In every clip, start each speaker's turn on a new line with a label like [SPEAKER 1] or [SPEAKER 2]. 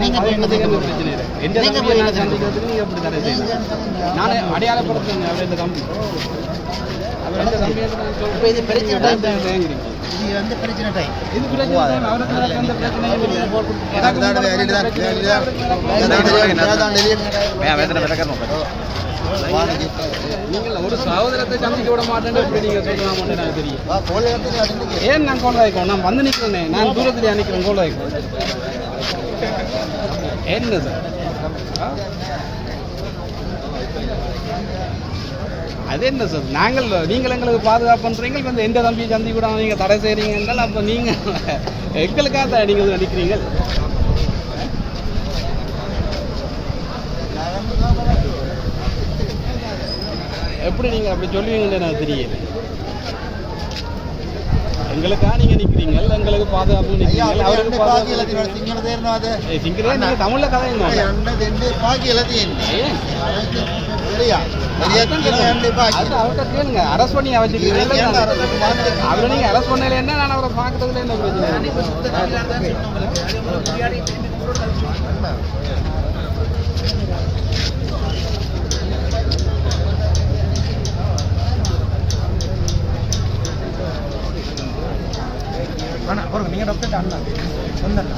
[SPEAKER 1] நீங்க போய் என்ன
[SPEAKER 2] செய்ய பிரச்சனை இல்லை. எந்த தம்பியை நான் சந்திக்கிறதுக்கு நீங்க அப்படி தடை செய்யணும்? நான் அடையாளப்படுத்துங்க அவர் இந்த தம்பி அவர்
[SPEAKER 1] இந்த
[SPEAKER 2] தம்பியை
[SPEAKER 1] இது பிரச்சனை
[SPEAKER 2] தான் ஒரு சகோதரத்தை விட மாட்டேன்னு தெரியும். ஏன் நான் கோல் நான் வந்து நிற்கிறேன் நான் தூரத்தில் நிற்கிறேன் கோல் என்ன சார் அது என்ன சார்? நாங்கள் நீங்கள் எங்களுக்கு பாதுகாப்பு பண்ணுறீங்க இப்போ இந்த எந்த தம்பியை சந்தி கூட நீங்கள் தடை செய்கிறீங்க என்றால் அப்போ நீங்கள் எங்களுக்காக தான் நீங்கள் நிற்கிறீங்க எப்படி நீங்கள் அப்படி சொல்லுவீங்கன்னு எனக்கு தெரியல. எங்களுக்காக நீங்கள் நிற்கிறீங்க எங்களுக்கு பாதுகாப்பு நிற்கிறீங்க அவருக்கு பாதுகாப்பு ஏய், சிங்களே நீங்க தமிழ்ல கதை என்ன? ஏன் அது அவர்கிட்ட கேளுங்க. அரசு பண்ணி வச்சுக்கிறீங்க அவரை நீங்க அரசு பண்ணலைன்னா நான் அவரை பார்க்கறதுல என்ன பிரச்சனை?
[SPEAKER 1] நீங்க டாக்டர் அண்ணா. சொந்தம்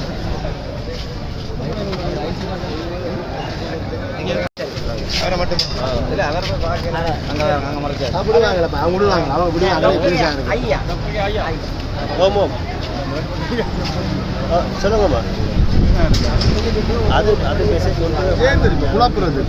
[SPEAKER 3] அவரை மட்டும்
[SPEAKER 1] ஐயா.
[SPEAKER 3] சொல்லுங்கம்மா. அது அது மெசேஜ் குழப்புறது.